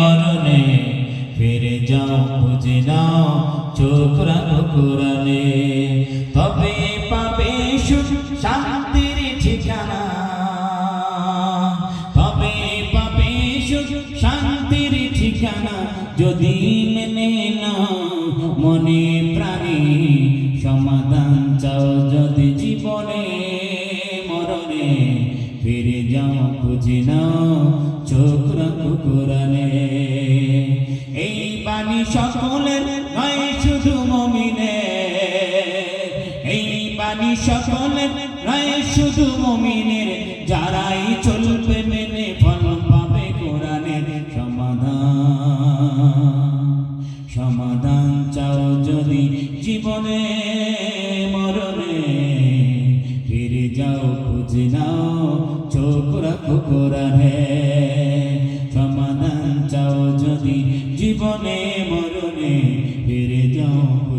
মরণে ফিরে যাও খুঁজে নাও চোখ রাখো কোরআনে। তবে পাবে সুখ, শান্তির ঠিকানা। তবে পাবে সুখ, শান্তির ঠিকানা। যদি মেনে নাও মনে প্রাণে ফিরে যাও, খুঁজে নাও চোখ রাখো কোরআনে। এই বাণী সকলের নয়, শুধু মমিনে এই বাণী সকলের নয়, শুধু মমিনের। যারাই চলবে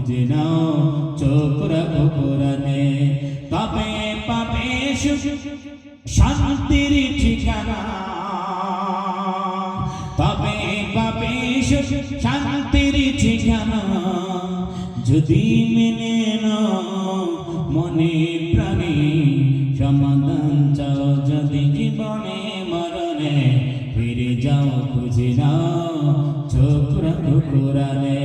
খুঁজে নাও চোখ রাখো কোরআনে তবে পাবে শান্তির ঠিকানা। তবে পাবে শান্তির ঠিকানা যদি মেনে নাও, মনে প্রাণে সমাধান চাও। যদি জীবনে মরণে ফিরে যাও, খুঁজে নাও চোখ রাখো কোরআনে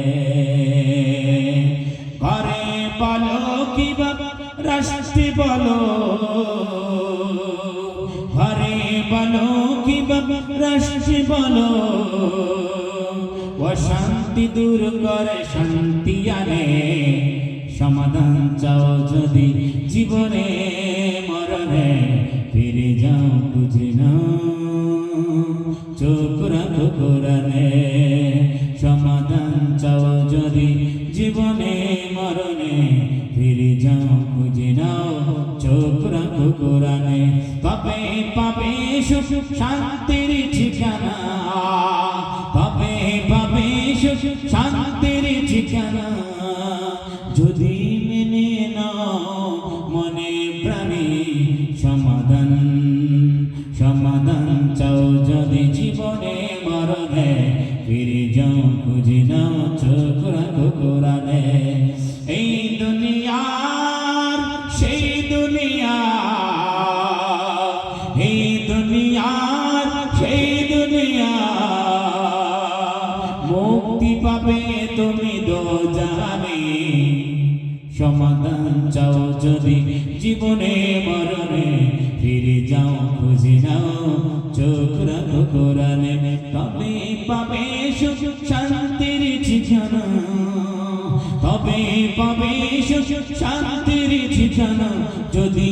বলো কি বাবা রাষ্ট্রে বলো। ঘরে বলো কি বাবা রাষ্ট্রে বলো। অশান্তি দূর করে, শান্তি আনে। সমাধান চাও যদি জীবনে, মরণে। ফিরে যাও, বুঝে নাও। চোখ রাখো কোরআনে। সমাধান চাও যদি জীবনে, মরণে। ফিরে যাও, খুঁজে নাও চোখ রাখো কোরআনে। তবে পাবে সুখ, শান্তির ঠিকানা। তবে পাবে সুখ, শান্তির ঠিকানা। যদি মেনে নাও মনে প্রাণে সমাধান সমাধান চাও যদি জীবনে মরণে। ফিরে যাও, খুঁজে নাও চোখ রাখো কোরআনে। দো জাহানে সমাধান চাও যদি জীবনে মরণে, ফিরে যাও, খুঁজে নাও, চোখ রাখো কোরআনে। তবে পাবে সুখ, শান্তির ঠিকানা। তবে পাবে সুখ, শান্তির ঠিকানা। যদি